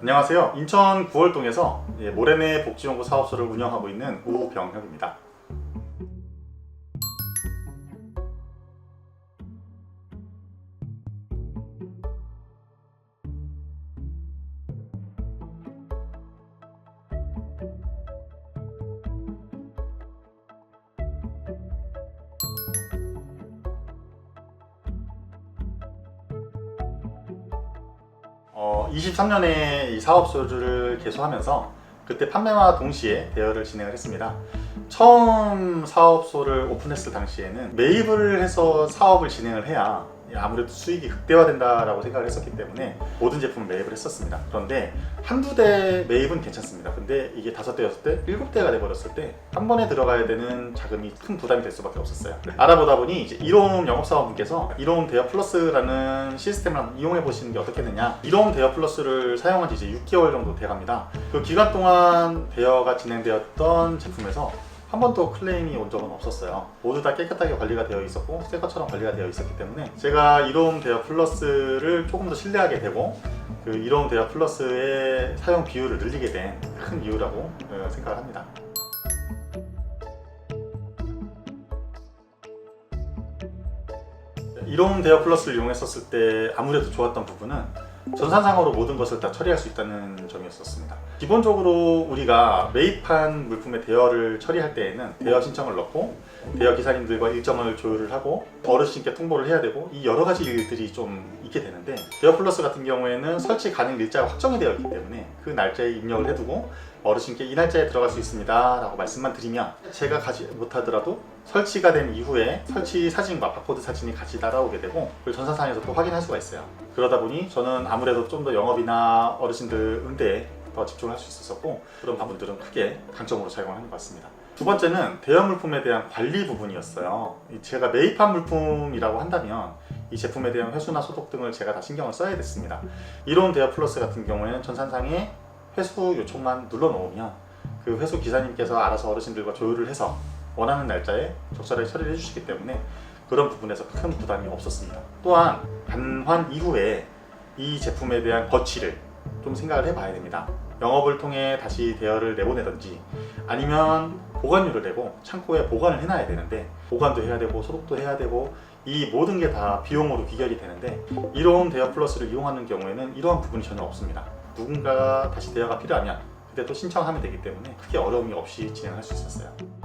안녕하세요. 인천 구월동에서 예, 모래내 복지연구 사업소를 운영하고 있는 우병혁입니다. 23년에 이 사업소를 개소하면서 그때 판매와 동시에 대여를 진행을 했습니다. 처음 사업소를 오픈했을 당시에는 매입을 해서 사업을 진행을 해야 아무래도 수익이 극대화된다라고 생각을 했었기 때문에 모든 제품을 매입을 했었습니다. 그런데 한두 대 매입은 괜찮습니다. 근데 이게 다섯 대, 여섯 대, 일곱 대가 돼버렸을 때 한 번에 들어가야 되는 자금이 큰 부담이 될 수밖에 없었어요. 알아보다 보니 이제 이로움 영업사원분께서 이로움 대여 플러스라는 시스템을 이용해 보시는 게 어떻겠느냐. 이로움 대여 플러스를 사용한 지 이제 6개월 정도 돼갑니다. 그 기간 동안 대여가 진행되었던 제품에서 한 번도 클레임이 온 적은 없었어요. 모두 다 깨끗하게 관리가 되어 있었고 새 것처럼 관리가 되어 있었기 때문에 제가 이로움 대여 플러스를 조금 더 신뢰하게 되고 그 이로움 대여 플러스의 사용 비율을 늘리게 된 큰 이유라고 어, 생각을 합니다. 이로움 대여 플러스를 이용했었을 때 아무래도 좋았던 부분은 전산상으로 모든 것을 다 처리할 수 있다는 점이었었습니다. 기본적으로 우리가 매입한 물품의 대여를 처리할 때에는 대여 신청을 넣고 대여 기사님들과 일정을 조율을 하고 어르신께 통보를 해야 되고 이 여러 가지 일들이 좀 있게 되는데 대여 플러스 같은 경우에는 설치 가능 일자가 확정이 되어 있기 때문에 그 날짜에 입력을 해두고 어르신께 이 날짜에 들어갈 수 있습니다 라고 말씀만 드리면 제가 가지 못하더라도 설치가 된 이후에 설치 사진과 바코드 사진이 같이 따라오게 되고 그걸 전산상에서 또 확인할 수가 있어요. 그러다 보니 저는 아무래도 좀 더 영업이나 어르신들 응대에 더 집중할 수 있었었고 그런 부분들은 크게 강점으로 작용하는 것 같습니다 두 번째는 대여 물품에 대한 관리 부분이었어요 이 제가 매입한 물품이라고 한다면 이 제품에 대한 회수나 소독 등을 제가 다 신경을 써야 됐습니다 이로운 대여 플러스 같은 경우에는 전산상에 회수 요청만 눌러 놓으면 그 회수 기사님께서 알아서 어르신들과 조율을 해서 원하는 날짜에 적절하게 처리를 해주시기 때문에 그런 부분에서 큰 부담이 없었습니다. 또한 반환 이후에 이 제품에 대한 거치를 좀 생각을 해봐야 됩니다. 영업을 통해 다시 대여를 내보내든지 아니면 보관료를 내고 창고에 보관을 해놔야 되는데 보관도 해야 되고 소독도 해야 되고 이 모든 게 다 비용으로 귀결이 되는데 이로운 대여 플러스를 이용하는 경우에는 이러한 부분이 전혀 없습니다. 누군가가 다시 대여가 필요하면 그때 또 신청하면 되기 때문에 크게 어려움이 없이 진행할 수 있었어요.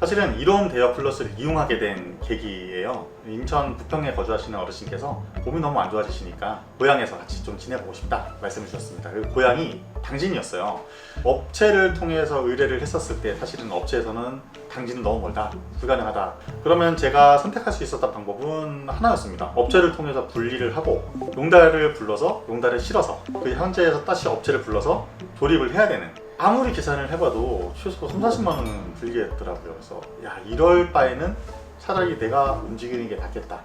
사실은 이로움 대여 플러스를 이용하게 된 계기예요. 인천 부평에 거주하시는 어르신께서 몸이 너무 안 좋아지시니까 고향에서 같이 좀 지내보고 싶다 말씀을 주셨습니다. 그 고향이 당진이었어요. 업체를 통해서 의뢰를 했었을 때 사실은 업체에서는 당진은 너무 멀다, 불가능하다. 그러면 제가 선택할 수 있었던 방법은 하나였습니다. 업체를 통해서 분리를 하고 용달을 불러서 용달을 실어서 그 현재에서 다시 업체를 불러서 조립을 해야 되는 아무리 계산을 해봐도 최소 3, 40만 원은 들겠더라고요. 그래서 야 이럴 바에는 차라리 내가 움직이는 게 낫겠다.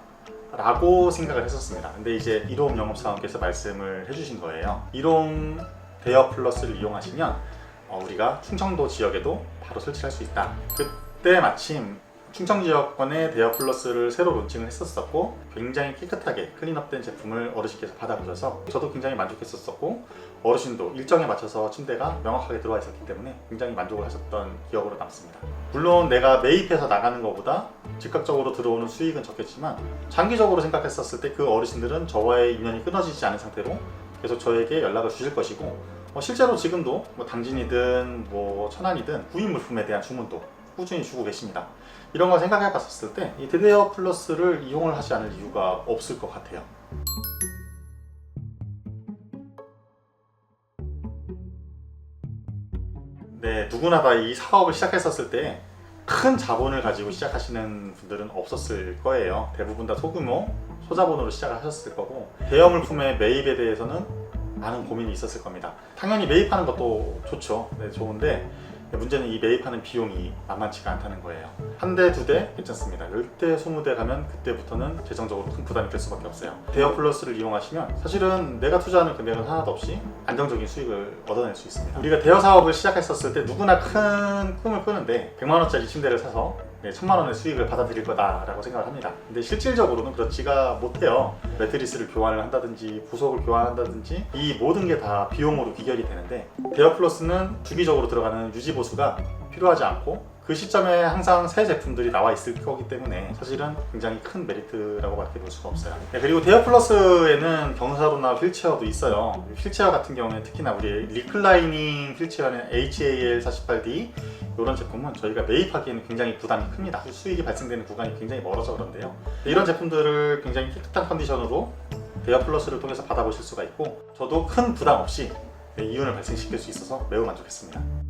라고 생각을 했었습니다. 근데 이제 이로움 영업사원께서 말씀을 해주신 거예요. 이로움 대여 플러스를 이용하시면 어, 우리가 충청도 지역에도 바로 설치할 수 있다. 그때 마침 충청 지역권에 대여 플러스를 새로 론칭을 했었었고 굉장히 깨끗하게 클린업된 제품을 어르신께서 받아보셔서 저도 굉장히 만족했었었고 어르신도 일정에 맞춰서 침대가 명확하게 들어와 있었기 때문에 굉장히 만족을 하셨던 기억으로 남습니다. 물론 내가 매입해서 나가는 것보다 즉각적으로 들어오는 수익은 적겠지만 장기적으로 생각했었을 때 그 어르신들은 저와의 인연이 끊어지지 않은 상태로 계속 저에게 연락을 주실 것이고 어, 실제로 지금도 뭐 당진이든 뭐 천안이든 구입 물품에 대한 주문도 꾸준히 주고 계십니다. 이런 걸 생각해 봤었을 때이 대대어 플러스를 이용을 하지 않을 이유가 없을 것 같아요. 네, 누구나 다 이 사업을 시작했었을 때 큰 자본을 가지고 시작하시는 분들은 없었을 거예요. 대부분 다 소규모, 소자본으로 시작을 하셨을 거고 대여 물품의 매입에 대해서는 많은 고민이 있었을 겁니다. 당연히 매입하는 것도 좋죠. 네, 좋은데 문제는 이 매입하는 비용이 만만치가 않다는 거예요. 한 대, 두 대 괜찮습니다. 열 대, 스무 대 가면 그때부터는 재정적으로 큰 부담이 될 수밖에 없어요. 대여 플러스를 이용하시면 사실은 내가 투자하는 금액은 하나도 없이 안정적인 수익을 얻어낼 수 있습니다. 우리가 대여 사업을 시작했었을 때 누구나 큰 꿈을 꾸는데 100만 원짜리 침대를 사서 네, 천만 원의 수익을 받아들일 거다라고 생각을 합니다. 근데 실질적으로는 그렇지가 못해요. 매트리스를 교환을 한다든지 부속을 교환한다든지 이 모든 게 다 비용으로 귀결이 되는데 대여 플러스는 주기적으로 들어가는 유지 보수가 필요하지 않고 그 시점에 항상 새 제품들이 나와 있을 거기 때문에 사실은 굉장히 큰 메리트라고밖에 볼 수가 없어요. 네, 그리고 대여 플러스에는 경사로나 휠체어도 있어요. 휠체어 같은 경우에 특히나 우리 리클라이닝 휠체어는 HAL48D 이런 제품은 저희가 매입하기에는 굉장히 부담이 큽니다. 수익이 발생되는 구간이 굉장히 멀어서 그런데요. 이런 제품들을 굉장히 깨끗한 컨디션으로 대여 플러스를 통해서 받아보실 수가 있고 저도 큰 부담 없이 이윤을 발생시킬 수 있어서 매우 만족했습니다.